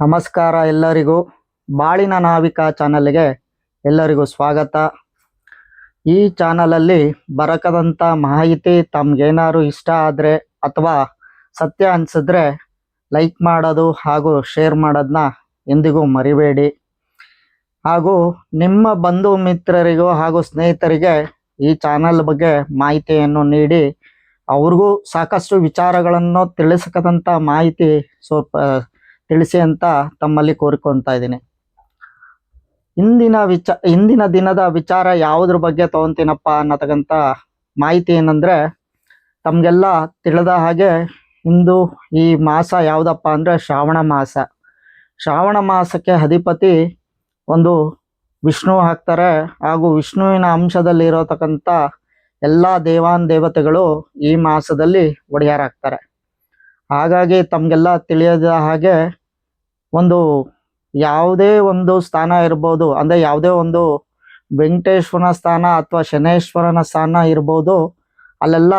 ನಮಸ್ಕಾರ ಎಲ್ಲರಿಗೂ. ಬಾಳಿನ ನಾವಿಕ ಚಾನಲ್ಗೆ ಎಲ್ಲರಿಗೂ ಸ್ವಾಗತ. ಈ ಚಾನಲಲ್ಲಿ ಬರಕದಂಥ ಮಾಹಿತಿ ತಮಗೇನಾದ್ರು ಇಷ್ಟ ಆದರೆ ಅಥವಾ ಸತ್ಯ ಅನಿಸಿದ್ರೆ ಲೈಕ್ ಮಾಡೋದು ಹಾಗೂ ಶೇರ್ ಮಾಡೋದನ್ನ ಎಂದಿಗೂ ಮರಿಬೇಡಿ. ಹಾಗೂ ನಿಮ್ಮ ಬಂಧು ಮಿತ್ರರಿಗೂ ಹಾಗೂ ಸ್ನೇಹಿತರಿಗೆ ಈ ಚಾನಲ್ ಬಗ್ಗೆ ಮಾಹಿತಿಯನ್ನು ನೀಡಿ ಅವ್ರಿಗೂ ಸಾಕಷ್ಟು ವಿಚಾರಗಳನ್ನು ತಿಳಿಸಕದಂಥ ಮಾಹಿತಿ ಸ್ವಲ್ಪ ತಿಳಿಸಿ ಅಂತ ತಮ್ಮಲ್ಲಿ ಕೋರಿಕೊಂತ ಇದ್ದೀನಿ. ಇಂದಿನ ವಿಚ, ಇಂದಿನ ದಿನದ ವಿಚಾರ ಯಾವುದ್ರ ಬಗ್ಗೆ ತಗೊಂತೀನಪ್ಪ ಅನ್ನತಕ್ಕಂಥ ಮಾಹಿತಿ ಏನಂದ್ರೆ, ತಮಗೆಲ್ಲ ತಿಳಿದ ಹಾಗೆ ಇಂದು ಈ ಮಾಸ ಯಾವುದಪ್ಪ ಅಂದ್ರೆ ಶ್ರಾವಣ ಮಾಸ. ಶ್ರಾವಣ ಮಾಸಕ್ಕೆ ಅಧಿಪತಿ ಒಂದು ವಿಷ್ಣು ಹಾಕ್ತಾರೆ. ಹಾಗೂ ವಿಷ್ಣುವಿನ ಅಂಶದಲ್ಲಿ ಇರತಕ್ಕಂಥ ಎಲ್ಲ ದೇವಾನ್ ದೇವತೆಗಳು ಈ ಮಾಸದಲ್ಲಿ ಒಡೆಯರಾಗ್ತಾರೆ. ಹಾಗಾಗಿ ತಮಗೆಲ್ಲ ತಿಳಿಯದ ಹಾಗೆ ಒಂದು ಯಾವುದೇ ಒಂದು ಸ್ಥಾನ ಇರ್ಬೋದು, ಅಂದರೆ ಯಾವುದೇ ಒಂದು ವೆಂಕಟೇಶ್ವರನ ಸ್ಥಾನ ಅಥವಾ ಶನೇಶ್ವರನ ಸ್ಥಾನ ಇರ್ಬೋದು, ಅಲ್ಲೆಲ್ಲ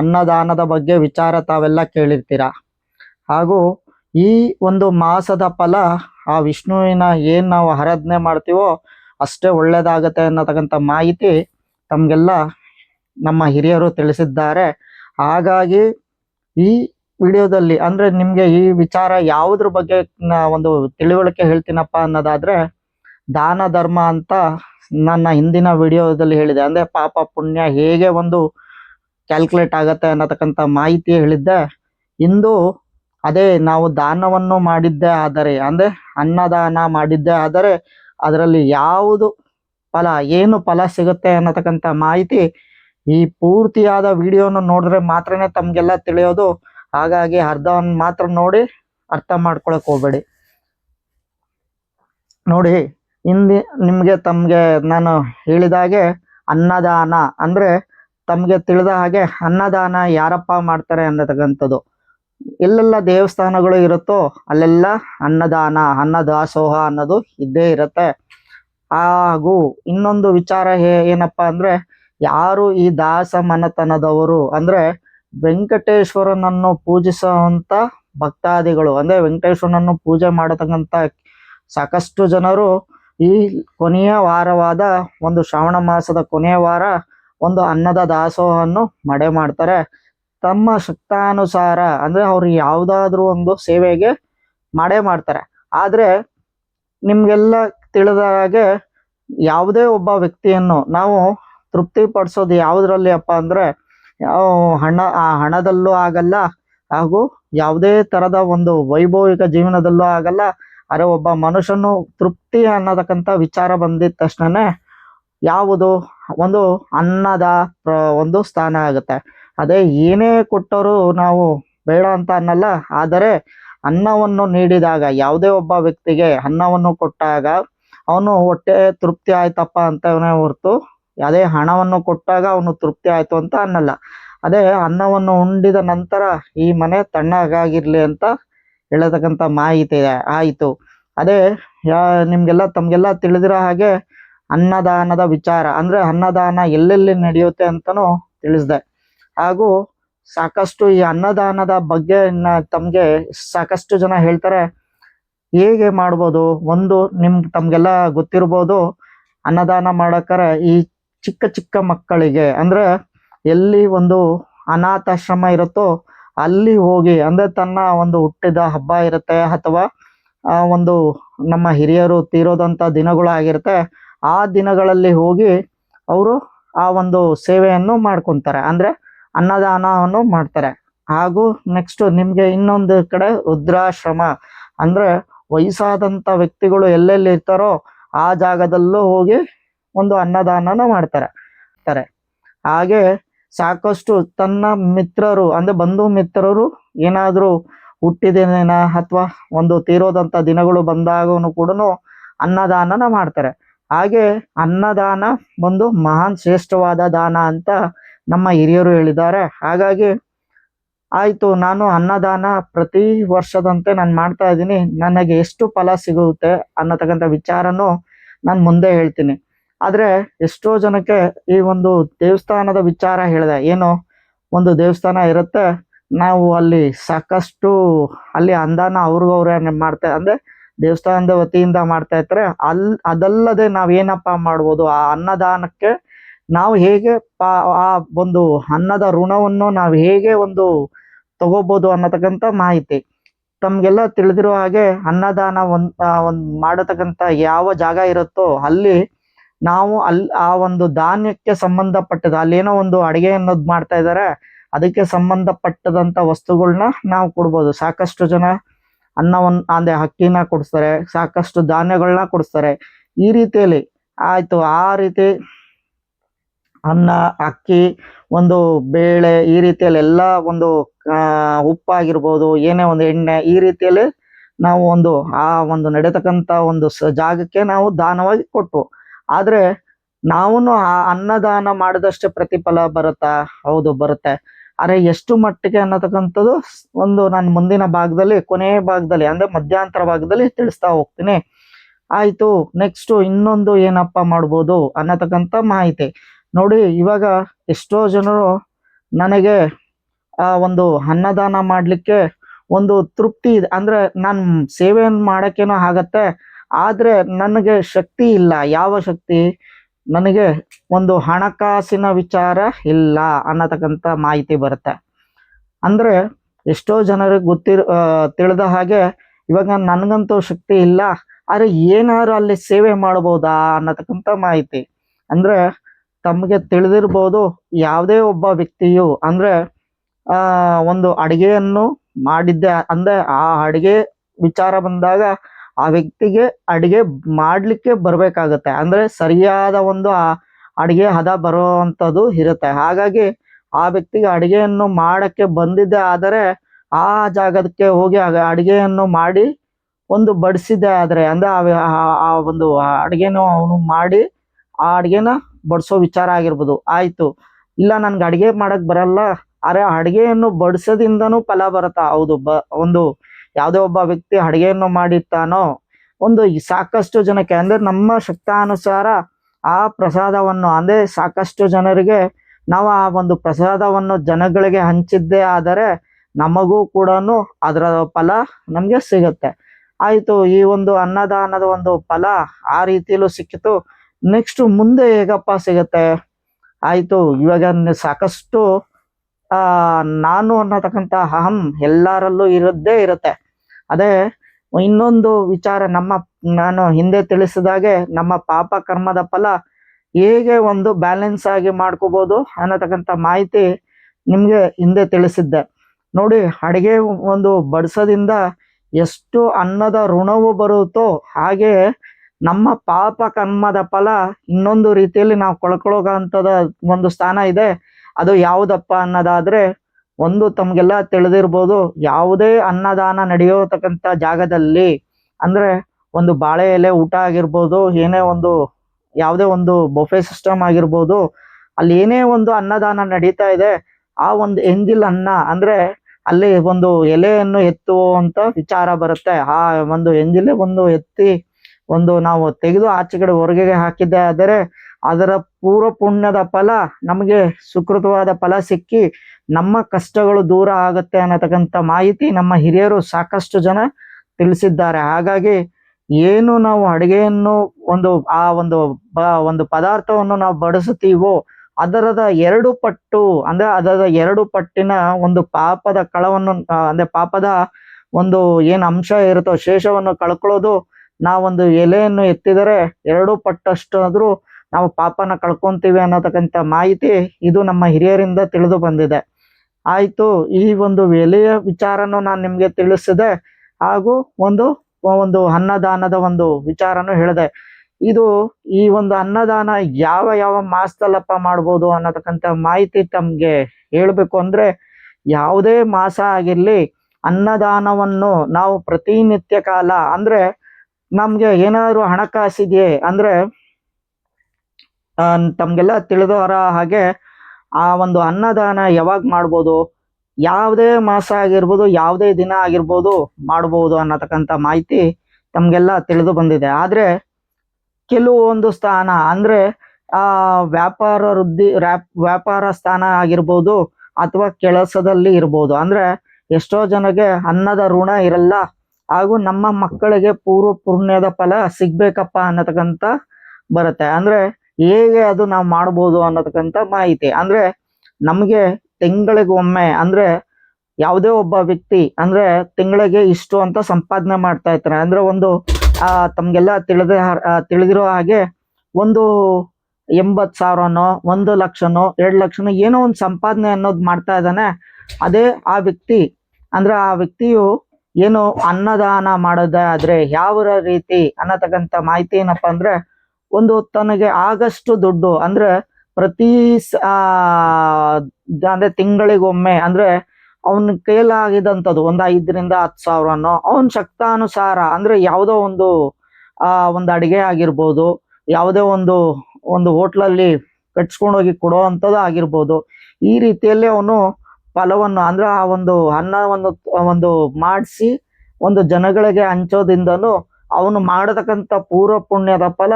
ಅನ್ನದಾನದ ಬಗ್ಗೆ ವಿಚಾರ ತಾವೆಲ್ಲ ಕೇಳಿರ್ತೀರ? ಹಾಗೂ ಈ ಒಂದು ಮಾಸದ ಫಲ ಆ ವಿಷ್ಣುವಿನ ಏನು ನಾವು ಆರಾಧನೆ ಮಾಡ್ತೀವೋ ಅಷ್ಟೇ ಒಳ್ಳೇದಾಗತ್ತೆ ಅನ್ನತಕ್ಕಂಥ ಮಾಹಿತಿ ತಮಗೆಲ್ಲ ನಮ್ಮ ಹಿರಿಯರು ತಿಳಿಸಿದ್ದಾರೆ. ಹಾಗಾಗಿ ಈ ವಿಡಿಯೋದಲ್ಲಿ ಅಂದ್ರೆ ನಿಮ್ಗೆ ಈ ವಿಚಾರ ಯಾವುದ್ರ ಬಗ್ಗೆ ಒಂದು ತಿಳುವಳಿಕೆ ಹೇಳ್ತೀನಪ್ಪ ಅನ್ನೋದಾದ್ರೆ ದಾನ ಧರ್ಮ ಅಂತ ನನ್ನ ಹಿಂದಿನ ವಿಡಿಯೋದಲ್ಲಿ ಹೇಳಿದೆ. ಅಂದ್ರೆ ಪಾಪ ಪುಣ್ಯ ಹೇಗೆ ಒಂದು ಕ್ಯಾಲ್ಕುಲೇಟ್ ಆಗತ್ತೆ ಅನ್ನತಕ್ಕಂಥ ಮಾಹಿತಿ ಹೇಳಿದ್ದೆ. ಇಂದು ಅದೇ ನಾವು ದಾನವನ್ನು ಮಾಡಿದ್ದೆ ಆದರೆ, ಅಂದ್ರೆ ಅನ್ನದಾನ ಮಾಡಿದ್ದೆ ಆದರೆ ಅದರಲ್ಲಿ ಯಾವುದು ಫಲ, ಏನು ಫಲ ಸಿಗುತ್ತೆ ಅನ್ನತಕ್ಕಂಥ ಮಾಹಿತಿ ಈ ಪೂರ್ತಿಯಾದ ವಿಡಿಯೋನ ನೋಡಿದ್ರೆ ಮಾತ್ರನೇ ತಮಗೆಲ್ಲ ತಿಳಿಯೋದು ಹಾಗಾಗಿ ಅರ್ಧವನ್ನು ಮಾತ್ರ ನೋಡಿ ಅರ್ಥ ಮಾಡ್ಕೊಳಕ್ ಹೋಗ್ಬೇಡಿ. ನೋಡಿ, ಹಿಂದಿ ನಿಮ್ಗೆ ತಮ್ಗೆ ನಾನು ಹೇಳಿದಾಗೆ ಅನ್ನದಾನ ಅಂದ್ರೆ ತಮ್ಗೆ ತಿಳಿದ ಹಾಗೆ ಅನ್ನದಾನ ಯಾರಪ್ಪ ಮಾಡ್ತಾರೆ ಅನ್ನತಕ್ಕಂಥದ್ದು. ಎಲ್ಲೆಲ್ಲ ದೇವಸ್ಥಾನಗಳು ಇರುತ್ತೋ ಅಲ್ಲೆಲ್ಲ ಅನ್ನದಾನ, ಅನ್ನದಾಸೋಹ ಅನ್ನೋದು ಇದ್ದೇ ಇರುತ್ತೆ. ಹಾಗೂ ಇನ್ನೊಂದು ವಿಚಾರ ಏನಪ್ಪಾ ಅಂದ್ರೆ ಯಾರು ಈ ದಾಸ ಮನತನದವರು ಅಂದ್ರೆ ವೆಂಕಟೇಶ್ವರನನ್ನು ಪೂಜಿಸುವಂತ ಭಕ್ತಾದಿಗಳು. ಅಂದ್ರೆ ವೆಂಕಟೇಶ್ವರನನ್ನು ಪೂಜೆ ಮಾಡತಕ್ಕಂತ ಸಾಕಷ್ಟು ಜನರು ಈ ಕೊನೆಯ ವಾರವಾದ ಒಂದು ಶ್ರಾವಣ ಮಾಸದ ಕೊನೆಯ ವಾರ ಒಂದು ಅನ್ನದ ದಾಸೋಹವನ್ನು ಮಡೆ ಮಾಡ್ತಾರೆ. ತಮ್ಮ ಶಕ್ತಾನುಸಾರ ಅಂದ್ರೆ ಅವ್ರು ಯಾವ್ದಾದ್ರು ಒಂದು ಸೇವೆಗೆ ಮಾಡೇ ಮಾಡ್ತಾರೆ. ಆದ್ರೆ ನಿಮ್ಗೆಲ್ಲ ತಿಳಿದ ಹಾಗೆ ಯಾವುದೇ ಒಬ್ಬ ವ್ಯಕ್ತಿಯನ್ನು ನಾವು ತೃಪ್ತಿ ಪಡಿಸೋದು ಯಾವುದ್ರಲ್ಲಿ ಅಪ್ಪ ಅಂದ್ರೆ ಯಾವ ಹಣ, ಆ ಹಣದಲ್ಲೂ ಆಗಲ್ಲ, ಹಾಗೂ ಯಾವುದೇ ತರದ ಒಂದು ವೈಭವಿಕ ಜೀವನದಲ್ಲೂ ಆಗಲ್ಲ. ಅರೆ ಒಬ್ಬ ಮನುಷ್ಯನು ತೃಪ್ತಿ ಅನ್ನತಕ್ಕಂಥ ವಿಚಾರ ಬಂದಿದ ತಕ್ಷಣನೇ ಯಾವುದು ಒಂದು ಅನ್ನದ ಒಂದು ಸ್ಥಾನ ಆಗುತ್ತೆ. ಅದೇ ಏನೇ ಕೊಟ್ಟರೂ ನಾವು ಬೇಡ ಅಂತ ಅನ್ನಲ್ಲ, ಆದರೆ ಅನ್ನವನ್ನು ನೀಡಿದಾಗ, ಯಾವುದೇ ಒಬ್ಬ ವ್ಯಕ್ತಿಗೆ ಅನ್ನವನ್ನು ಕೊಟ್ಟಾಗ ಅವನು ಹೊಟ್ಟೆ ತೃಪ್ತಿ ಆಯ್ತಪ್ಪ ಅಂತ ಹೊರ್ತು ಅದೇ ಹಣವನ್ನು ಕೊಟ್ಟಾಗ ಅವನು ತೃಪ್ತಿ ಆಯಿತು ಅಂತ ಅನ್ನಲ್ಲ. ಅದೇ ಅನ್ನವನ್ನು ಉಂಡಿದ ನಂತರ ಈ ಮನೆ ತಣ್ಣಗಾಗಿರ್ಲಿ ಅಂತ ಹೇಳತಕ್ಕಂಥ ಮಾಹಿತಿ ಆಯಿತು. ಅದೇ ಯಾ ನಿಮ್ಗೆಲ್ಲ ತಮಗೆಲ್ಲ ತಿಳಿದಿರೋ ಹಾಗೆ ಅನ್ನದಾನದ ವಿಚಾರ, ಅಂದ್ರೆ ಅನ್ನದಾನ ಎಲ್ಲೆಲ್ಲಿ ನಡೆಯುತ್ತೆ ಅಂತಲೂ ತಿಳಿಸ್ದೆ. ಹಾಗೂ ಸಾಕಷ್ಟು ಈ ಅನ್ನದಾನದ ಬಗ್ಗೆ ತಮ್ಗೆ ಸಾಕಷ್ಟು ಜನ ಹೇಳ್ತಾರೆ, ಹೇಗೆ ಮಾಡ್ಬೋದು? ಒಂದು ನಿಮ್ ತಮಗೆಲ್ಲ ಗೊತ್ತಿರ್ಬೋದು, ಅನ್ನದಾನ ಮಾಡಕ್ಕಾರೆ ಈ ಚಿಕ್ಕ ಚಿಕ್ಕ ಮಕ್ಕಳಿಗೆ, ಅಂದ್ರೆ ಎಲ್ಲಿ ಒಂದು ಅನಾಥಾಶ್ರಮ ಇರುತ್ತೋ ಅಲ್ಲಿ ಹೋಗಿ, ಅಂದ್ರೆ ತನ್ನ ಒಂದು ಹುಟ್ಟಿದ ಹಬ್ಬ ಇರುತ್ತೆ ಅಥವಾ, ಆ, ಒಂದು ನಮ್ಮ ಹಿರಿಯರು ತೀರೋದಂಥ ದಿನಗಳು ಆಗಿರುತ್ತೆ ಆ ದಿನಗಳಲ್ಲಿ ಹೋಗಿ ಅವರು ಆ ಒಂದು ಸೇವೆಯನ್ನು ಮಾಡ್ಕೊಂತಾರೆ. ಅಂದ್ರೆ ಅನ್ನದಾನವನ್ನು ಮಾಡ್ತಾರೆ. ಹಾಗೂ ನೆಕ್ಸ್ಟ್ ನಿಮಗೆ ಇನ್ನೊಂದು ಕಡೆ ವೃದ್ಧಾಶ್ರಮ. ಅಂದ್ರೆ ವಯಸ್ಸಾದಂತ ವ್ಯಕ್ತಿಗಳು ಎಲ್ಲೆಲ್ಲಿ ಇರ್ತಾರೋ ಆ ಜಾಗದಲ್ಲೂ ಹೋಗಿ ಒಂದು ಅನ್ನದಾನನ ಮಾಡ್ತಾರೆ. ತಾರೆ. ಹಾಗೆ ಸಾಕಷ್ಟು ತನ್ನ ಮಿತ್ರರು, ಅಂದ್ರೆ ಬಂಧು ಮಿತ್ರರು ಏನಾದರೂ ಹುಟ್ಟಿದಿನ ಅಥವಾ ಒಂದು ತೀರೋದಂತ ದಿನಗಳು ಬಂದಾಗೂ ಕೂಡ ಅನ್ನದಾನನ ಮಾಡ್ತಾರೆ. ಹಾಗೆ ಅನ್ನದಾನ ಒಂದು ಮಹಾನ್ ಶ್ರೇಷ್ಠವಾದ ದಾನ ಅಂತ ನಮ್ಮ ಹಿರಿಯರು ಹೇಳಿದ್ದಾರೆ. ಹಾಗಾಗಿ ಆಯಿತು, ನಾನು ಅನ್ನದಾನ ಪ್ರತಿ ವರ್ಷದಂತೆ ನಾನು ಮಾಡ್ತಾ ಇದ್ದೀನಿ. ನನಗೆ ಎಷ್ಟು ಫಲ ಸಿಗುತ್ತೆ ಅನ್ನತಕ್ಕಂಥ ವಿಚಾರನೂ ನಾನು ಮುಂದೆ ಹೇಳ್ತೀನಿ. ಆದ್ರೆ ಎಷ್ಟೋ ಜನಕ್ಕೆ ಈ ಒಂದು ದೇವಸ್ಥಾನದ ವಿಚಾರ ಹೇಳಿದೆ, ಏನು ಒಂದು ದೇವಸ್ಥಾನ ಇರುತ್ತೆ, ನಾವು ಅಲ್ಲಿ ಸಾಕಷ್ಟು ಅಲ್ಲಿ ಅಂದಾನ ಅವ್ರಿಗವ್ರೆ ಮಾಡ್ತಾರೆ ಅಂದ್ರೆ ದೇವಸ್ಥಾನದ ವತಿಯಿಂದ ಮಾಡ್ತಾ ಇರ್ತಾರೆ. ಅಲ್ಲಿ ಅದಲ್ಲದೆ ನಾವೇನಪ್ಪ ಮಾಡ್ಬೋದು? ಆ ಅನ್ನದಾನಕ್ಕೆ ನಾವು ಹೇಗೆ ಪಾ, ಆ ಒಂದು ಅನ್ನದ ಋಣವನ್ನು ನಾವು ಹೇಗೆ ಒಂದು ತಗೋಬೋದು ಅನ್ನತಕ್ಕಂಥ ಮಾಹಿತಿ. ತಮ್ಗೆಲ್ಲ ತಿಳಿದಿರೋ ಹಾಗೆ ಅನ್ನದಾನ ಒಂದ್ ಒಂದು ಮಾಡತಕ್ಕಂಥ ಯಾವ ಜಾಗ ಇರುತ್ತೋ ಅಲ್ಲಿ ನಾವು ಅಲ್ಲಿ ಆ ಒಂದು ಧಾನ್ಯಕ್ಕೆ ಸಂಬಂಧಪಟ್ಟದ ಅಲ್ಲೇನೋ ಒಂದು ಅಡಿಗೆ ಅನ್ನೋದು ಮಾಡ್ತಾ ಇದ್ದಾರೆ ಅದಕ್ಕೆ ಸಂಬಂಧಪಟ್ಟದಂತ ವಸ್ತುಗಳನ್ನ ನಾವು ಕೊಡ್ಬೋದು. ಸಾಕಷ್ಟು ಜನ ಅನ್ನವನ್ನು ಅಂದ್ರೆ ಹಕ್ಕಿನ ಕೊಡಿಸ್ತಾರೆ, ಸಾಕಷ್ಟು ಧಾನ್ಯಗಳನ್ನ ಕೊಡಿಸ್ತಾರೆ. ಈ ರೀತಿಯಲ್ಲಿ ಆಯಿತು. ಆ ರೀತಿ ಅನ್ನ, ಅಕ್ಕಿ, ಒಂದು ಬೇಳೆ, ಈ ರೀತಿಯಲ್ಲಿ ಎಲ್ಲ ಒಂದು ಉಪ್ಪಾಗಿರ್ಬೋದು, ಏನೇ ಒಂದು ಎಣ್ಣೆ, ಈ ರೀತಿಯಲ್ಲಿ ನಾವು ಒಂದು, ಆ ಒಂದು ನಡೆತಕ್ಕಂಥ ಒಂದು ಜಾಗಕ್ಕೆ ನಾವು ದಾನವಾಗಿ ಕೊಟ್ಟು ಆದ್ರೆ ನಾವು ಆ ಅನ್ನದಾನ ಮಾಡಿದಷ್ಟೇ ಪ್ರತಿಫಲ ಬರುತ್ತಾ? ಹೌದು, ಬರುತ್ತೆ. ಅರೆ, ಎಷ್ಟು ಮಟ್ಟಿಗೆ ಅನ್ನತಕ್ಕಂಥದ್ದು ಒಂದು ನಾನು ಮುಂದಿನ ಭಾಗದಲ್ಲಿ ಕೊನೆಯ ಭಾಗದಲ್ಲಿ, ಅಂದ್ರೆ ಮಧ್ಯಾಂತರ ಭಾಗದಲ್ಲಿ ತಿಳಿಸ್ತಾ ಹೋಗ್ತೀನಿ. ಆಯ್ತು ನೆಕ್ಸ್ಟ್ ಇನ್ನೊಂದು ಏನಪ್ಪ ಮಾಡ್ಬೋದು ಅನ್ನತಕ್ಕಂಥ ಮಾಹಿತಿ. ನೋಡಿ, ಇವಾಗ ಎಷ್ಟೋ ಜನರು ನನಗೆ, ಆ, ಒಂದು ಅನ್ನದಾನ ಮಾಡ್ಲಿಕ್ಕೆ ಒಂದು ತೃಪ್ತಿ ಇದೆ. ಅಂದ್ರೆ ನಾನು ಸೇವೆಯನ್ನು ಮಾಡಕ್ಕೇನೋ ಆಗತ್ತೆ ಆದ್ರೆ ನನಗೆ ಶಕ್ತಿ ಇಲ್ಲ. ಯಾವ ಶಕ್ತಿ? ನನಗೆ ಒಂದು ಹಣಕಾಸಿನ ವಿಚಾರ ಇಲ್ಲ ಅನ್ನತಕ್ಕಂಥ ಮಾಹಿತಿ ಬರುತ್ತೆ. ಅಂದ್ರೆ ಎಷ್ಟೋ ಜನರಿಗೆ ಗೊತ್ತಿರ ತಿಳಿದ ಹಾಗೆ ಇವಾಗ ನನಗಂತೂ ಶಕ್ತಿ ಇಲ್ಲ. ಆದರೆ ಏನಾದ್ರು ಅಲ್ಲಿ ಸೇವೆ ಮಾಡ್ಬೋದಾ ಅನ್ನತಕ್ಕಂಥ ಮಾಹಿತಿ. ಅಂದ್ರೆ ತಮಗೆ ತಿಳಿದಿರ್ಬೋದು ಯಾವುದೇ ಒಬ್ಬ ವ್ಯಕ್ತಿಯು. ಅಂದ್ರೆ ಒಂದು ಅಡುಗೆಯನ್ನು ಮಾಡಿದ್ದೆ ಅಂದ್ರೆ ಆ ಅಡಿಗೆ ವಿಚಾರ ಬಂದಾಗ ಆ ವ್ಯಕ್ತಿಗೆ ಅಡಿಗೆ ಮಾಡಲಿಕ್ಕೆ ಬರಬೇಕಾಗುತ್ತೆ. ಅಂದ್ರೆ ಸರಿಯಾದ ಒಂದು ಆ ಅಡಿಗೆ ಹದ ಬರುವಂಥದ್ದು ಇರುತ್ತೆ. ಹಾಗಾಗಿ ಆ ವ್ಯಕ್ತಿಗೆ ಅಡಿಗೆಯನ್ನು ಮಾಡಕ್ಕೆ ಬಂದಿದ್ದೆ ಆದರೆ ಆ ಜಾಗಕ್ಕೆ ಹೋಗಿ ಅಡುಗೆಯನ್ನು ಮಾಡಿ ಒಂದು ಬಡಿಸಿದ್ದೆ ಆದರೆ, ಅಂದರೆ ಆ ಒಂದು ಅಡುಗೆನೂ ಅವನು ಮಾಡಿ ಆ ಅಡಿಗೆನ ಬಡಿಸೋ ವಿಚಾರ ಆಗಿರ್ಬೋದು. ಆಯಿತು. ಇಲ್ಲ, ನನ್ಗೆ ಅಡಿಗೆ ಮಾಡಕ್ ಬರಲ್ಲ. ಅರೆ, ಅಡಿಗೆಯನ್ನು ಬಡಿಸೋದಿಂದನೂ ಫಲ ಬರುತ್ತಾ? ಹೌದು. ಬ, ಒಂದು ಯಾವುದೇ ಒಬ್ಬ ವ್ಯಕ್ತಿ ಅಡುಗೆಯನ್ನು ಮಾಡಿರ್ತಾನೋ, ಒಂದು ಸಾಕಷ್ಟು ಜನಕ್ಕೆ ಅಂದ್ರೆ ನಮ್ಮ ಶಕ್ತಾನುಸಾರ ಆ ಪ್ರಸಾದವನ್ನು, ಅಂದ್ರೆ ಸಾಕಷ್ಟು ಜನರಿಗೆ ನಾವು ಆ ಒಂದು ಪ್ರಸಾದವನ್ನು ಜನಗಳಿಗೆ ಹಂಚಿದ್ದೇ ಆದರೆ ನಮಗೂ ಕೂಡ ಅದರ ಫಲ ನಮಗೆ ಸಿಗುತ್ತೆ. ಆಯಿತು, ಈ ಒಂದು ಅನ್ನದಾನದ ಒಂದು ಫಲ ಆ ರೀತಿಯಲ್ಲೂ ಸಿಕ್ಕಿತು. ನೆಕ್ಸ್ಟ್ ಮುಂದೆ ಹೇಗಪ್ಪ ಸಿಗುತ್ತೆ? ಆಯಿತು, ಇವಾಗ ಸಾಕಷ್ಟು ಆ, ನಾನು ಅನ್ನತಕ್ಕಂತ ಅಹಂ ಎಲ್ಲರಲ್ಲೂ ಇರದ್ದೇ ಇರುತ್ತೆ. ಅದೇ, ಇನ್ನೊಂದು ವಿಚಾರ ನಮ್ಮ, ನಾನು ಹಿಂದೆ ತಿಳಿಸಿದಾಗೆ ನಮ್ಮ ಪಾಪ ಕರ್ಮದ ಫಲ ಹೇಗೆ ಒಂದು ಬ್ಯಾಲೆನ್ಸ್ ಆಗಿ ಮಾಡ್ಕೋಬಹುದು ಅನ್ನತಕ್ಕಂತ ಮಾಹಿತಿ ನಿಮ್ಗೆ ಹಿಂದೆ ತಿಳಿಸಿದ್ದೆ. ನೋಡಿ, ಅಡಿಗೆ ಒಂದು ಬಡಿಸೋದಿಂದ ಎಷ್ಟು ಅನ್ನದ ಋಣವು ಬರುತ್ತೋ ಹಾಗೆ ನಮ್ಮ ಪಾಪ ಕರ್ಮದ ಫಲ ಇನ್ನೊಂದು ರೀತಿಯಲ್ಲಿ ನಾವು ಕಳ್ಕೊಳ್ಳೋಂಥದ ಒಂದು ಸ್ಥಾನ ಇದೆ. ಅದು ಯಾವುದಪ್ಪ ಅನ್ನೋದಾದ್ರೆ ಒಂದು ತಮಗೆಲ್ಲ ತಿಳಿದಿರ್ಬೋದು ಯಾವುದೇ ಅನ್ನದಾನ ನಡೆಯೋತಕ್ಕಂಥ ಜಾಗದಲ್ಲಿ ಅಂದ್ರೆ ಒಂದು ಬಾಳೆ ಎಲೆ ಊಟ ಆಗಿರ್ಬೋದು, ಏನೇ ಒಂದು ಯಾವುದೇ ಒಂದು ಬೊಫೆ ಸಿಸ್ಟಮ್ ಆಗಿರ್ಬೋದು, ಅಲ್ಲಿ ಏನೇ ಒಂದು ಅನ್ನದಾನ ನಡೀತಾ ಇದೆ, ಆ ಒಂದು ಎಂಜಿಲ್ ಅನ್ನ ಅಂದ್ರೆ ಅಲ್ಲಿ ಒಂದು ಎಲೆಯನ್ನು ಎತ್ತುವಂತ ವಿಚಾರ ಬರುತ್ತೆ. ಆ ಒಂದು ಎಂಜಿಲ್ ಒಂದು ಎತ್ತಿ ಒಂದು ನಾವು ತೆಗೆದು ಆಚೆ ಕಡೆ ಹೊರಗೆ ಹಾಕಿದ್ದೆ ಆದರೆ ಅದರ ಪೂರ್ವ ಪುಣ್ಯದ ಫಲ ನಮಗೆ ಸುಕೃತವಾದ ಫಲ ಸಿಕ್ಕಿ ನಮ್ಮ ಕಷ್ಟಗಳು ದೂರ ಆಗುತ್ತೆ ಅನ್ನತಕ್ಕಂಥ ಮಾಹಿತಿ ನಮ್ಮ ಹಿರಿಯರು ಸಾಕಷ್ಟು ಜನ ತಿಳಿಸಿದ್ದಾರೆ. ಹಾಗಾಗಿ ಏನು ನಾವು ಅಡುಗೆಯನ್ನು ಒಂದು, ಆ ಒಂದು ಬ- ಒಂದು ಪದಾರ್ಥವನ್ನು ನಾವು ಬಡಿಸುತ್ತೀವೋ ಅದರದ ಎರಡು ಪಟ್ಟು, ಅಂದ್ರೆ ಅದರ ಎರಡು ಪಟ್ಟಿನ ಒಂದು ಪಾಪದ ಕಳವನ್ನು ಅಂದ್ರೆ ಪಾಪದ ಒಂದು ಏನ್ ಅಂಶ ಇರುತ್ತೋ ಶೇಷವನ್ನು ಕಳ್ಕೊಳ್ಳೋದು ನಾವೊಂದು ಎಲೆಯನ್ನು ಎತ್ತಿದರೆ ಎರಡು ಪಟ್ಟಷ್ಟು ಆದ್ರೂ ನಾವು ಪಾಪನ ಕಳ್ಕೊಂತೀವಿ ಅನ್ನತಕ್ಕಂಥ ಮಾಹಿತಿ ಇದು ನಮ್ಮ ಹಿರಿಯರಿಂದ ತಿಳಿದು ಬಂದಿದೆ. ಆಯಿತು, ಈ ಒಂದು ಎಲೆಯ ವಿಚಾರನು ನಾನು ನಿಮ್ಗೆ ತಿಳಿಸಿದೆ. ಹಾಗೂ ಒಂದು ಒಂದು ಅನ್ನದಾನದ ಒಂದು ವಿಚಾರನು ಹೇಳಿದೆ. ಇದು ಈ ಒಂದು ಅನ್ನದಾನ ಯಾವ ಯಾವ ಮಾಸದಲ್ಲಪ್ಪ ಮಾಡ್ಬೋದು ಅನ್ನತಕ್ಕಂಥ ಮಾಹಿತಿ ತಮ್ಗೆ ಹೇಳಬೇಕು ಅಂದ್ರೆ, ಯಾವುದೇ ಮಾಸ ಆಗಿರಲಿ, ಅನ್ನದಾನವನ್ನು ನಾವು ಪ್ರತಿನಿತ್ಯ ಕಾಲ ಅಂದ್ರೆ, ನಮಗೆ ಏನಾದ್ರು ಹಣಕಾಸಿದೆಯೇ ಅಂದ್ರೆ ತಮ್ಗೆಲ್ಲ ತಿಳಿದವರ ಹಾಗೆ ಆ ಒಂದು ಅನ್ನದಾನ ಯಾವಾಗ ಮಾಡ್ಬೋದು, ಯಾವುದೇ ಮಾಸ ಆಗಿರ್ಬೋದು, ಯಾವುದೇ ದಿನ ಆಗಿರ್ಬೋದು ಮಾಡ್ಬೋದು ಅನ್ನತಕ್ಕಂಥ ಮಾಹಿತಿ ತಮಗೆಲ್ಲ ತಿಳಿದು ಬಂದಿದೆ. ಆದ್ರೆ ಕೆಲವೊಂದು ಸ್ಥಾನ ಅಂದ್ರೆ ಆ ವ್ಯಾಪಾರ ವೃದ್ಧಿ ವ್ಯಾಪಾರ ಸ್ಥಾನ ಆಗಿರ್ಬೋದು ಅಥವಾ ಕೆಲಸದಲ್ಲಿ ಇರ್ಬೋದು. ಅಂದ್ರೆ ಎಷ್ಟೋ ಜನಗೆ ಅನ್ನದ ಋಣ ಇರಲ್ಲ, ಹಾಗೂ ನಮ್ಮ ಮಕ್ಕಳಿಗೆ ಪೂರ್ವ ಪುಣ್ಯದ ಫಲ ಸಿಗ್ಬೇಕಪ್ಪ ಅನ್ನತಕ್ಕಂತ ಬರುತ್ತೆ. ಅಂದ್ರೆ ಹೇಗೆ ಅದು ನಾವು ಮಾಡ್ಬೋದು ಅನ್ನತಕ್ಕಂತ ಮಾಹಿತಿ. ಅಂದ್ರೆ ನಮಗೆ ತಿಂಗಳಿಗೆ ಒಮ್ಮೆ, ಅಂದ್ರೆ ಯಾವುದೇ ಒಬ್ಬ ವ್ಯಕ್ತಿ, ಅಂದ್ರೆ ತಿಂಗಳಿಗೆ ಇಷ್ಟು ಅಂತ ಸಂಪಾದನೆ ಮಾಡ್ತಾ ಇರ್ತಾರೆ. ಅಂದ್ರೆ ಒಂದು ತಮ್ಗೆಲ್ಲ ತಿಳಿದ ತಿಳಿದಿರೋ ಹಾಗೆ ಒಂದು ಎಂಬತ್ತು ಸಾವಿರನೋ, ಒಂದು ಲಕ್ಷನೋ, ಎರಡು ಲಕ್ಷನೋ ಏನೋ ಒಂದು ಸಂಪಾದನೆ ಅನ್ನೋದು ಮಾಡ್ತಾ ಇದ್ದಾನೆ. ಅದೇ ಆ ವ್ಯಕ್ತಿ, ಅಂದ್ರೆ ಆ ವ್ಯಕ್ತಿಯು ಏನು ಅನ್ನದಾನ ಮಾಡೋದಾದ್ರೆ ಯಾವ ರೀತಿ ಅನ್ನತಕ್ಕಂಥ ಮಾಹಿತಿ ಏನಪ್ಪಾ ಅಂದ್ರೆ ಒಂದು ತನಗೆ ಆಗಷ್ಟು ದುಡ್ಡು ಅಂದ್ರೆ ಪ್ರತಿ ಆ ಅಂದ್ರೆ ತಿಂಗಳಿಗೊಮ್ಮೆ ಅಂದ್ರೆ ಅವನ ಕೈಲಾಗಿದಂಥದ್ದು, ಒಂದು ಐದರಿಂದ ಹತ್ತು ಸಾವಿರನೋ, ಅವನ ಶಕ್ತಾನುಸಾರ ಅಂದ್ರೆ ಯಾವುದೋ ಒಂದು, ಆ, ಒಂದು ಅಡಿಗೆ ಆಗಿರ್ಬೋದು, ಯಾವುದೇ ಒಂದು ಒಂದು ಹೋಟ್ಲಲ್ಲಿ ಕಟ್ಸ್ಕೊಂಡೋಗಿ ಕೊಡೋ ಅಂಥದ್ದು ಆಗಿರ್ಬೋದು, ಈ ರೀತಿಯಲ್ಲಿ ಅವನು ಫಲವನ್ನು, ಅಂದ್ರೆ ಆ ಒಂದು ಅನ್ನವನ್ನು ಒಂದು ಮಾಡಿಸಿ, ಒಂದು ಜನಗಳಿಗೆ ಹಂಚೋದಿಂದನೂ ಅವನು ಮಾಡತಕ್ಕಂಥ ಪೂರ್ವ ಪುಣ್ಯದ ಫಲ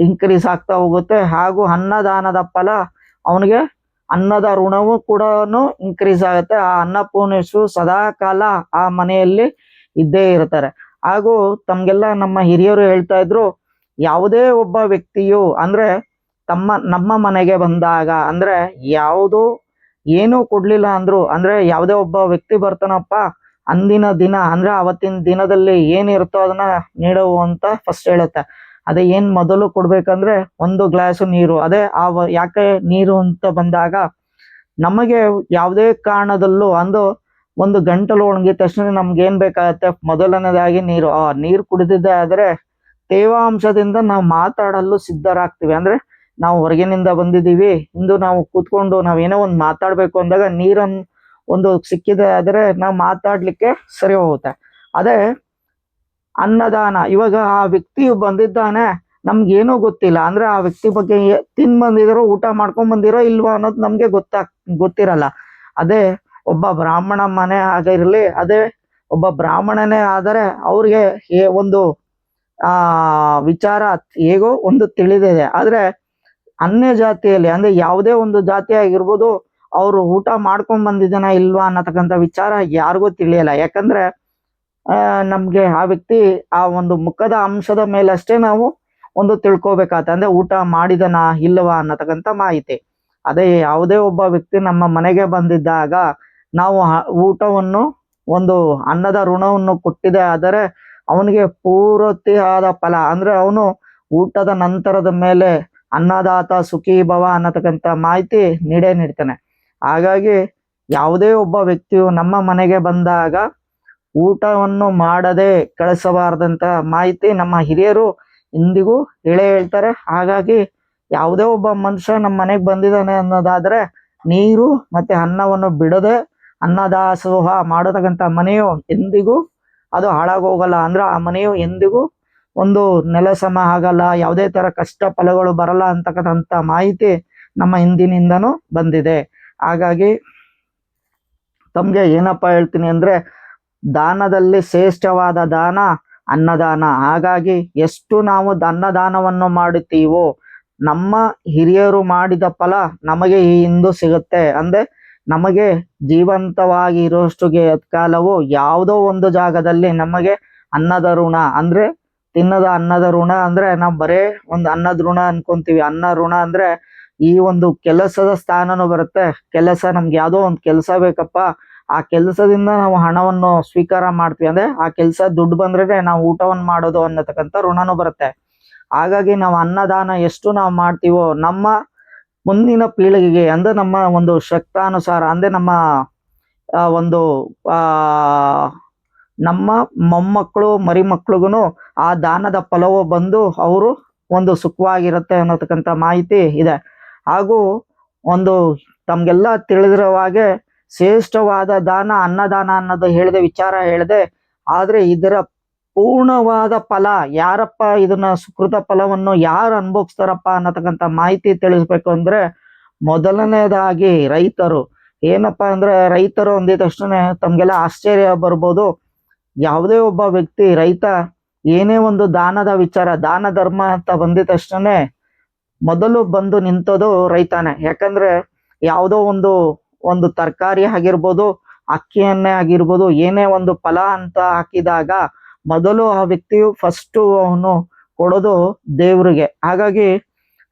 ಇನ್ಕ್ರೀಸ್ ಆಗ್ತಾ ಹೋಗುತ್ತೆ. ಹಾಗೂ ಅನ್ನದಾನದ ಫಲ ಅವನಿಗೆ ಅನ್ನದ ಋಣವೂ ಕೂಡ ಇನ್ಕ್ರೀಸ್ ಆಗುತ್ತೆ. ಆ ಅನ್ನಪೂರ್ಣೇಶ್ವರು ಸದಾ ಕಾಲ ಆ ಮನೆಯಲ್ಲಿ ಇದ್ದೇ ಇರ್ತಾರೆ. ಹಾಗೂ ತಮ್ಗೆಲ್ಲ ನಮ್ಮ ಹಿರಿಯರು ಹೇಳ್ತಾ ಇದ್ರು, ಯಾವುದೇ ಒಬ್ಬ ವ್ಯಕ್ತಿಯು ಅಂದ್ರೆ ತಮ್ಮ, ನಮ್ಮ ಮನೆಗೆ ಬಂದಾಗ ಅಂದ್ರೆ ಯಾವುದು ಏನೂ ಕೊಡ್ಲಿಲ್ಲ ಅಂದ್ರು, ಅಂದ್ರೆ ಯಾವುದೇ ಒಬ್ಬ ವ್ಯಕ್ತಿ ಬರ್ತಾನಪ್ಪ, ಅಂದಿನ ದಿನ ಅಂದ್ರೆ ಅವತ್ತಿನ ದಿನದಲ್ಲಿ ಏನಿರುತ್ತೋ ಅದನ್ನ ನೀಡುವಂತ ಫಸ್ಟ್ ಹೇಳುತ್ತೆ. ಅದೇ ಏನ್ ಮೊದಲು ಕೊಡ್ಬೇಕಂದ್ರೆ ಒಂದು ಗ್ಲಾಸ್ ನೀರು. ಅದೇ ಆ ಯಾಕೆ ನೀರು ಅಂತ ಬಂದಾಗ ನಮಗೆ ಯಾವುದೇ ಕಾರಣದಲ್ಲೂ ಅಂದು ಒಂದು ಗಂಟಲು ಒಣಗಿದ ತಕ್ಷಣ ನಮ್ಗೆ ಏನ್ ಬೇಕಾಗತ್ತೆ? ಮೊದಲನೇದಾಗಿ ನೀರು. ಆ ನೀರು ಕುಡಿದಿದ್ದೆ ಆದ್ರೆ ತೇವಾಂಶದಿಂದ ನಾವು ಮಾತಾಡಲು ಸಿದ್ಧರಾಗ್ತೀವಿ. ಅಂದ್ರೆ ನಾವು ಹೊರಗಿನಿಂದ ಬಂದಿದ್ದೀವಿ. ಇಂದು ನಾವು ಕೂತ್ಕೊಂಡು ನಾವೇನೋ ಒಂದು ಮಾತಾಡ್ಬೇಕು ಅಂದಾಗ ನೀರನ್ ಒಂದು ಸಿಕ್ಕಿದೆ ಆದ್ರೆ ನಾವು ಮಾತಾಡ್ಲಿಕ್ಕೆ ಸರಿ ಹೋಗುತ್ತೆ. ಅದೇ ಅನ್ನದಾನ. ಇವಾಗ ಆ ವ್ಯಕ್ತಿ ಬಂದಿದ್ದಾನೆ, ನಮ್ಗೇನೂ ಗೊತ್ತಿಲ್ಲ. ಅಂದ್ರೆ ಆ ವ್ಯಕ್ತಿ ಬಗ್ಗೆ ತಿನ್ ಬಂದಿರೋ, ಊಟ ಮಾಡ್ಕೊಂಡ್ ಬಂದಿರೋ ಇಲ್ವಾ ಅನ್ನೋದು ನಮ್ಗೆ ಗೊತ್ತಾಗ್ ಗೊತ್ತಿರಲ್ಲ. ಅದೇ ಒಬ್ಬ ಬ್ರಾಹ್ಮಣ ಮನೆ ಆಗಿರ್ಲಿ ಅದೇ ಒಬ್ಬ ಬ್ರಾಹ್ಮಣನೇ ಆದರೆ ಅವ್ರಿಗೆ ಒಂದು, ಆ, ವಿಚಾರ ಹೇಗೋ ಒಂದು ತಿಳಿದಿದೆ. ಆದ್ರೆ ಅನ್ಯ ಜಾತಿಯಲ್ಲಿ, ಅಂದ್ರೆ ಯಾವುದೇ ಒಂದು ಜಾತಿ ಆಗಿರ್ಬೋದು, ಅವರು ಊಟ ಮಾಡ್ಕೊಂಡ್ ಬಂದಿದ್ದಾನ ಇಲ್ವಾ ಅನ್ನತಕ್ಕಂಥ ವಿಚಾರ ಯಾರಿಗೂ ತಿಳಿಯಲ್ಲ. ಯಾಕಂದ್ರೆ ನಮ್ಗೆ ಆ ವ್ಯಕ್ತಿ ಆ ಒಂದು ಮುಖದ ಅಂಶದ ಮೇಲೆ ಅಷ್ಟೇ ನಾವು ಒಂದು ತಿಳ್ಕೊಬೇಕಾತ. ಅಂದ್ರೆ ಊಟ ಮಾಡಿದನ ಇಲ್ಲವಾ ಅನ್ನತಕ್ಕಂಥ ಮಾಹಿತಿ. ಅದೇ ಯಾವುದೇ ಒಬ್ಬ ವ್ಯಕ್ತಿ ನಮ್ಮ ಮನೆಗೆ ಬಂದಿದ್ದಾಗ ನಾವು ಊಟವನ್ನು ಒಂದು ಅನ್ನದ ಋಣವನ್ನು ಕೊಟ್ಟಿದೆ ಆದರೆ ಅವನಿಗೆ ಪೂರ್ತಿಯಾದ ಫಲ. ಅಂದ್ರೆ ಅವನು ಊಟದ ನಂತರದ ಮೇಲೆ ಅನ್ನದಾತ ಸುಖಿ ಭವ ಅನ್ನತಕ್ಕಂಥ ಮಾಹಿತಿ ನೀಡೇ ನೀಡ್ತಾನೆ. ಹಾಗಾಗಿ ಯಾವುದೇ ಒಬ್ಬ ವ್ಯಕ್ತಿಯು ನಮ್ಮ ಮನೆಗೆ ಬಂದಾಗ ಊಟವನ್ನು ಮಾಡದೆ ಕಳಿಸಬಾರ್ದಂತ ಮಾಹಿತಿ ನಮ್ಮ ಹಿರಿಯರು ಇಂದಿಗೂ ಹೇಳೇ ಹೇಳ್ತಾರೆ. ಹಾಗಾಗಿ ಯಾವುದೇ ಒಬ್ಬ ಮನುಷ್ಯ ನಮ್ಮ ಮನೆಗೆ ಬಂದಿದ್ದಾನೆ ಅನ್ನೋದಾದ್ರೆ ನೀರು ಮತ್ತೆ ಅನ್ನವನ್ನು ಬಿಡದೆ ಅನ್ನದಾಸೋಹ ಮಾಡತಕ್ಕಂಥ ಮನೆಯು ಎಂದಿಗೂ ಅದು ಹಾಳಾಗೋಗಲ್ಲ. ಅಂದ್ರೆ ಆ ಮನೆಯು ಎಂದಿಗೂ ಒಂದು ನೆಲಸಮ ಆಗಲ್ಲ, ಯಾವುದೇ ತರ ಕಷ್ಟ ಫಲಗಳು ಬರಲ್ಲ ಅಂತಕ್ಕಂಥ ಮಾಹಿತಿ ನಮ್ಮ ಹಿಂದಿನಿಂದನೂ ಬಂದಿದೆ. ಹಾಗಾಗಿ ತಮ್ಗೆ ಏನಪ್ಪ ಹೇಳ್ತೀನಿ ಅಂದ್ರೆ ದಾನದಲ್ಲಿ ಶ್ರೇಷ್ಠವಾದ ದಾನ ಅನ್ನದಾನ. ಹಾಗಾಗಿ ಎಷ್ಟು ನಾವು ಅನ್ನದಾನವನ್ನು ಮಾಡುತ್ತೀವೋ, ನಮ್ಮ ಹಿರಿಯರು ಮಾಡಿದ ಫಲ ನಮಗೆ ಈ ಇಂದು ಸಿಗುತ್ತೆ. ಅಂದ್ರೆ ನಮಗೆ ಜೀವಂತವಾಗಿ ಇರೋಷ್ಟುಗೆ ಕಾಲವು ಯಾವುದೋ ಒಂದು ಜಾಗದಲ್ಲಿ ನಮಗೆ ಅನ್ನದ ಋಣ. ಅಂದ್ರೆ ತಿನ್ನದ ಅನ್ನದ ಋಣ ಅಂದ್ರೆ ನಾವು ಬರೇ ಒಂದು ಅನ್ನದ ಋಣ ಅನ್ಕೊಂತೀವಿ. ಅನ್ನ ಋಣ ಅಂದ್ರೆ ಈ ಒಂದು ಕೆಲಸದ ಸ್ಥಾನನೂ ಬರುತ್ತೆ. ಕೆಲಸ ನಮ್ಗೆ ಯಾವುದೋ ಒಂದು ಕೆಲಸ ಬೇಕಪ್ಪ ಆ ಕೆಲಸದಿಂದ ನಾವು ಹಣವನ್ನು ಸ್ವೀಕಾರ ಮಾಡ್ತೀವಿ. ಅಂದ್ರೆ ಆ ಕೆಲಸ ದುಡ್ಡು ಬಂದ್ರೆ ನಾವು ಊಟವನ್ನು ಮಾಡೋದು ಅನ್ನತಕ್ಕಂಥ ಋಣನು ಬರುತ್ತೆ. ಹಾಗಾಗಿ ನಾವು ಅನ್ನದಾನ ಎಷ್ಟು ನಾವು ಮಾಡ್ತೀವೋ ನಮ್ಮ ಮುಂದಿನ ಪೀಳಿಗೆಗೆ, ಅಂದ್ರೆ ನಮ್ಮ ಒಂದು ಶಕ್ತಾನುಸಾರ, ಅಂದ್ರೆ ನಮ್ಮ ಒಂದು, ಆ, ನಮ್ಮ ಮೊಮ್ಮಕ್ಕಳು, ಮರಿಮಕ್ಳಿಗೂ ಆ ದಾನದ ಫಲವು ಬಂದು ಅವರು ಒಂದು ಸುಖವಾಗಿರುತ್ತೆ ಅನ್ನತಕ್ಕಂಥ ಮಾಹಿತಿ ಇದೆ. ಹಾಗೂ ಒಂದು ತಮಗೆಲ್ಲ ತಿಳಿದಿರೋ ಹಾಗೆ ಶ್ರೇಷ್ಠವಾದ ದಾನ, ಅನ್ನದಾನ ಅನ್ನೋದು ಹೇಳಿದೆ ವಿಚಾರ ಹೇಳಿದೆ. ಆದರೆ ಇದರ ಪೂರ್ಣವಾದ ಫಲ ಯಾರಪ್ಪ ಇದನ್ನ ಸುಕೃತ ಫಲವನ್ನು ಯಾರು ಅನುಭವಿಸ್ತಾರಪ್ಪ ಅನ್ನತಕ್ಕಂಥ ಮಾಹಿತಿ ತಿಳಿಸ್ಬೇಕು ಅಂದ್ರೆ ಮೊದಲನೇದಾಗಿ ರೈತರು. ಏನಪ್ಪಾ ಅಂದ್ರೆ ರೈತರು ಅಂದಿದ ತಕ್ಷಣ ತಮಗೆಲ್ಲ ಆಶ್ಚರ್ಯ ಬರ್ಬೋದು. ಯಾವುದೇ ಒಬ್ಬ ವ್ಯಕ್ತಿ, ರೈತ ಏನೇ ಒಂದು ದಾನದ ವಿಚಾರ, ದಾನ ಧರ್ಮ ಅಂತ ಬಂದಿದ ತಕ್ಷಣ ಮೊದಲು ಬಂದು ನಿಂತದು ರೈತನೇ. ಯಾಕಂದ್ರೆ ಯಾವುದೋ ಒಂದು ಒಂದು ತರಕಾರಿ ಆಗಿರ್ಬೋದು ಅಕ್ಕಿಯನ್ನೇ ಆಗಿರ್ಬೋದು, ಏನೇ ಒಂದು ಫಲ ಅಂತ ಹಾಕಿದಾಗ ಮೊದಲು ಆ ವ್ಯಕ್ತಿಯು ಫಸ್ಟು ಅವನು ಕೊಡೋದು ದೇವ್ರಿಗೆ. ಹಾಗಾಗಿ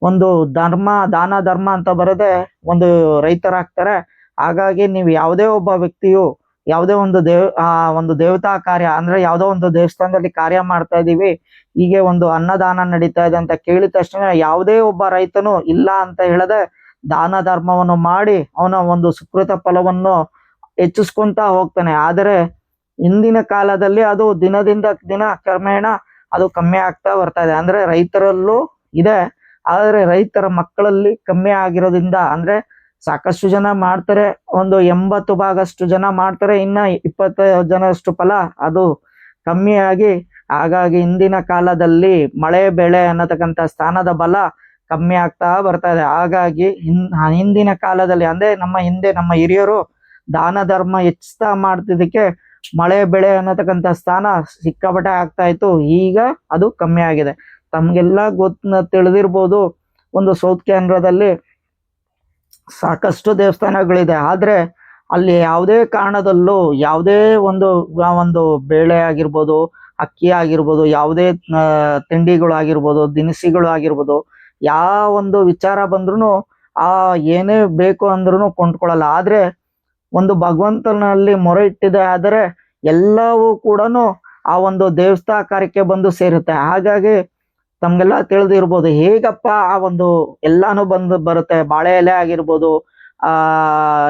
ಒಂದು ಧರ್ಮ, ದಾನ, ಧರ್ಮ ಅಂತ ಬರದೆ ಒಂದು ರೈತರಾಗ್ತಾರೆ ಹಾಗಾಗಿ ನೀವು ಯಾವುದೇ ಒಬ್ಬ ವ್ಯಕ್ತಿಯು ಯಾವುದೇ ಒಂದು ದೇವ್, ಆ ಒಂದು ದೇವತಾ ಕಾರ್ಯ, ಅಂದ್ರೆ ಯಾವುದೋ ಒಂದು ದೇವಸ್ಥಾನದಲ್ಲಿ ಕಾರ್ಯ ಮಾಡ್ತಾ ಇದ್ದೀವಿ, ಹೀಗೆ ಒಂದು ಅನ್ನದಾನ ನಡೀತಾ ಇದೆ ಅಂತ ಕೇಳಿದ ತಕ್ಷಣ ಯಾವುದೇ ಒಬ್ಬ ರೈತನು ಇಲ್ಲ ಅಂತ ಹೇಳದೆ ದಾನ ಧರ್ಮವನ್ನು ಮಾಡಿ ಅವನ ಒಂದು ಸುಕೃತ ಫಲವನ್ನು ಹೆಚ್ಚಿಸ್ಕೊಂತ ಹೋಗ್ತಾನೆ. ಆದರೆ ಇಂದಿನ ಕಾಲದಲ್ಲಿ ಅದು ದಿನದಿಂದ ದಿನ ಕ್ರಮೇಣ ಅದು ಕಮ್ಮಿ ಆಗ್ತಾ ಬರ್ತಾ ಇದೆ. ಅಂದ್ರೆ ರೈತರಲ್ಲೂ ಇದೆ. ಆದರೆ ರೈತರ ಮಕ್ಕಳಲ್ಲಿ ಕಮ್ಮಿ ಆಗಿರೋದ್ರಿಂದ ಅಂದ್ರೆ ಸಾಕಷ್ಟು ಜನ ಮಾಡ್ತಾರೆ. ಒಂದು ಎಂಬತ್ತು ಭಾಗಷ್ಟು ಜನ ಮಾಡ್ತಾರೆ. ಇನ್ನ ಇಪ್ಪತ್ತು ಜನಷ್ಟು ಫಲ ಅದು ಕಮ್ಮಿಯಾಗಿ. ಹಾಗಾಗಿ ಇಂದಿನ ಕಾಲದಲ್ಲಿ ಮಳೆ, ಬೆಳೆ ಅನ್ನತಕ್ಕಂಥ ಸ್ಥಾನದ ಬಲ ಕಮ್ಮಿ ಆಗ್ತಾ ಬರ್ತಾ ಇದೆ. ಹಾಗಾಗಿ ಹಿಂದಿನ ಕಾಲದಲ್ಲಿ ಅಂದ್ರೆ ನಮ್ಮ ಹಿಂದೆ ನಮ್ಮ ಹಿರಿಯರು ದಾನ ಧರ್ಮ ಹೆಚ್ಚಿಸ್ತಾ ಮಾಡ್ತಿದ್ದಕ್ಕೆ ಮಳೆ ಬೆಳೆ ಅನ್ನತಕ್ಕಂಥ ಸ್ಥಾನ ಸಿಕ್ಕಾಪಟ್ಟೆ ಆಗ್ತಾ ಇತ್ತು. ಈಗ ಅದು ಕಮ್ಮಿ ಆಗಿದೆ. ತಮ್ಗೆಲ್ಲ ಗೊತ್ತ ತಿಳಿದಿರ್ಬೋದು ಒಂದು ಸೌತ್ ಕೇಂದ್ರದಲ್ಲಿ ಸಾಕಷ್ಟು ದೇವಸ್ಥಾನಗಳಿದೆ. ಆದ್ರೆ ಅಲ್ಲಿ ಯಾವುದೇ ಕಾರಣದಲ್ಲೂ ಯಾವುದೇ ಒಂದು ಒಂದು ಬೇಳೆ ಆಗಿರ್ಬೋದು, ಅಕ್ಕಿ ಆಗಿರ್ಬೋದು, ಯಾವುದೇ ತಿಂಡಿಗಳು ಆಗಿರ್ಬೋದು ದಿನಸಿಗಳು ಆಗಿರ್ಬೋದು ಯಾವ ಒಂದು ವಿಚಾರ ಬಂದ್ರು ಆ ಏನೇ ಬೇಕು ಅಂದ್ರೂ ಕೊಂಡ್ಕೊಳ್ಳಲ್ಲ ಆದ್ರೆ ಒಂದು ಭಗವಂತನಲ್ಲಿ ಮೊರೆ ಇಟ್ಟಿದೆ ಆದರೆ ಎಲ್ಲವೂ ಕೂಡ ಆ ಒಂದು ದೇವಸ್ಥಾ ಕಾರ್ಯಕ್ಕೆ ಬಂದು ಸೇರುತ್ತೆ. ಹಾಗಾಗಿ ತಮ್ಗೆಲ್ಲ ತಿಳಿದಿರ್ಬೋದು ಹೇಗಪ್ಪ ಆ ಒಂದು ಎಲ್ಲಾನು ಬಂದು ಬರುತ್ತೆ. ಬಾಳೆ ಎಲೆ ಆಗಿರ್ಬೋದು, ಆ,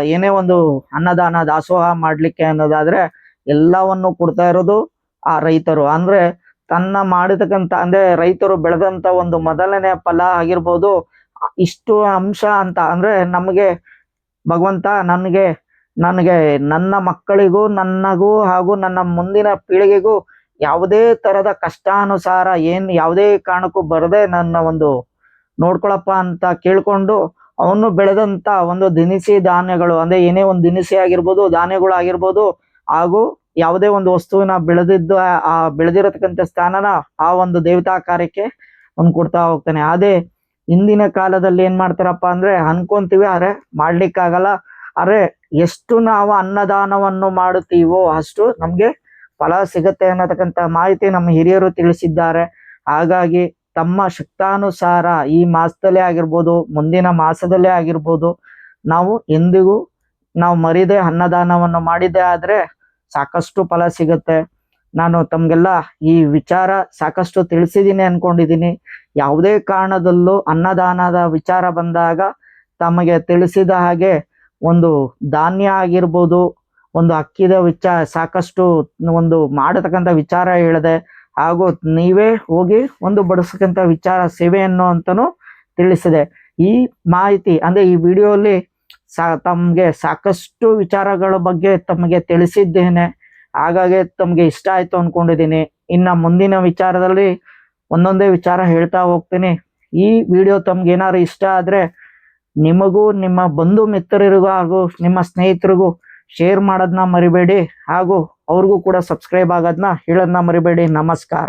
ಏನೇ ಒಂದು ಅನ್ನದಾನ ದಾಸೋಹ ಮಾಡ್ಲಿಕ್ಕೆ ಅನ್ನೋದಾದ್ರೆ ಎಲ್ಲವನ್ನು ಕೊಡ್ತಾ ಇರೋದು ಆ ರೈತರು. ಅಂದ್ರೆ ತನ್ನ ಮಾಡಿರ್ತಕ್ಕಂಥ ಅಂದ್ರೆ ರೈತರು ಬೆಳೆದಂತ ಒಂದು ಮೊದಲನೇ ಫಲ ಆಗಿರ್ಬೋದು, ಇಷ್ಟು ಅಂಶ ಅಂತ, ಅಂದ್ರೆ ನಮಗೆ ಭಗವಂತ ನನಗೆ ನನಗೆ ನನ್ನ ಮಕ್ಕಳಿಗೂ ನನಗೂ ಹಾಗೂ ನನ್ನ ಮುಂದಿನ ಪೀಳಿಗೆಗೂ ಯಾವುದೇ ತರದ ಕಷ್ಟಾನುಸಾರ ಏನ್, ಯಾವುದೇ ಕಾರಣಕ್ಕೂ ಬರದೆ ನನ್ನ ಒಂದು ನೋಡ್ಕೊಳಪ್ಪ ಅಂತ ಕೇಳ್ಕೊಂಡು ಅವನು ಬೆಳೆದಂತ ಒಂದು ದಿನಸಿ ಧಾನ್ಯಗಳು, ಅಂದ್ರೆ ಏನೇ ಒಂದು ದಿನಸಿ ಆಗಿರ್ಬೋದು, ಧಾನ್ಯಗಳು ಆಗಿರ್ಬೋದು ಹಾಗೂ ಯಾವುದೇ ಒಂದು ವಸ್ತುವಿನ ಬೆಳೆದಿದ್ದು, ಆ- ಬೆಳೆದಿರತಕ್ಕಂಥ ಸ್ಥಾನನ ಆ ಒಂದು ದೇವತಾ ಕಾರ್ಯಕ್ಕೆ ಅವ್ನು ಕೊಡ್ತಾ ಹೋಗ್ತಾನೆ. ಅದೇ ಇಂದಿನ ಕಾಲದಲ್ಲಿ ಏನ್ ಮಾಡ್ತಾರಪ್ಪ ಅಂದ್ರೆ ಅನ್ಕೊಂತೀವಿ, ಅರೆ ಮಾಡ್ಲಿಕ್ಕಾಗಲ್ಲ. ಅರೆ ಎಷ್ಟು ನಾವು ಅನ್ನದಾನವನ್ನು ಮಾಡುತ್ತೀವೋ ಅಷ್ಟು ನಮ್ಗೆ ಫಲ ಸಿಗತ್ತೆ ಅನ್ನತಕ್ಕಂಥ ಮಾಹಿತಿ ನಮ್ಮ ಹಿರಿಯರು ತಿಳಿಸಿದ್ದಾರೆ. ಹಾಗಾಗಿ ತಮ್ಮ ಶಕ್ತಾನುಸಾರ ಈ ಮಾಸದಲ್ಲೇ ಆಗಿರ್ಬೋದು, ಮುಂದಿನ ಮಾಸದಲ್ಲೇ ಆಗಿರ್ಬೋದು, ನಾವು ಎಂದಿಗೂ ನಾವು ಮರಿದೆ ಅನ್ನದಾನವನ್ನು ಮಾಡಿದೆ ಆದ್ರೆ ಸಾಕಷ್ಟು ಫಲ ಸಿಗುತ್ತೆ. ನಾನು ತಮ್ಗೆಲ್ಲ ಈ ವಿಚಾರ ಸಾಕಷ್ಟು ತಿಳಿಸಿದ್ದೀನಿ ಅನ್ಕೊಂಡಿದ್ದೀನಿ ಯಾವುದೇ ಕಾರಣದಲ್ಲೂ ಅನ್ನದಾನದ ವಿಚಾರ ಬಂದಾಗ ತಮಗೆ ತಿಳಿಸಿದ ಹಾಗೆ ಒಂದು ಧಾನ್ಯ ಆಗಿರ್ಬೋದು, ಒಂದು ಅಕ್ಕಿದ ವಿಚಾರ ಸಾಕಷ್ಟು ಒಂದು ಮಾಡತಕ್ಕಂಥ ವಿಚಾರ ಹೇಳಿದೆ. ಹಾಗೂ ನೀವೇ ಹೋಗಿ ಒಂದು ಬಡಿಸತಕ್ಕಂಥ ವಿಚಾರ ಸೇವೆಯನ್ನು ಅಂತನೂ ತಿಳಿಸಿದೆ. ಈ ಮಾಹಿತಿ, ಅಂದ್ರೆ ಈ ವಿಡಿಯೋಲಿ ಸಾ, ತಮಗೆ ಸಾಕಷ್ಟು ವಿಚಾರಗಳ ಬಗ್ಗೆ ತಮಗೆ ತಿಳಿಸಿದ್ದೇನೆ. ಹಾಗಾಗಿ ತಮಗೆ ಇಷ್ಟ ಆಯ್ತು ಅನ್ಕೊಂಡಿದೀನಿ ಇನ್ನ ಮುಂದಿನ ವಿಚಾರದಲ್ಲಿ ಒಂದೊಂದೇ ವಿಚಾರ ಹೇಳ್ತಾ ಹೋಗ್ತೀನಿ. ಈ ವಿಡಿಯೋ ತಮ್ಗೆ ಏನಾದ್ರು ಇಷ್ಟ ಆದ್ರೆ ನಿಮಗೂ, ನಿಮ್ಮ ಬಂಧು ಮಿತ್ರರಿಗೂ ಹಾಗೂ ನಿಮ್ಮ ಸ್ನೇಹಿತರಿಗೂ ಶೇರ್ ಮಾಡೋದನ್ನ ಮರಿಬೇಡಿ ಹಾಗೂ ಅವ್ರಿಗೂ ಕೂಡ ಸಬ್ಸ್ಕ್ರೈಬ್ ಆಗೋದನ್ನ ಹೇಳೋದನ್ನ ಮರಿಬೇಡಿ. ನಮಸ್ಕಾರ.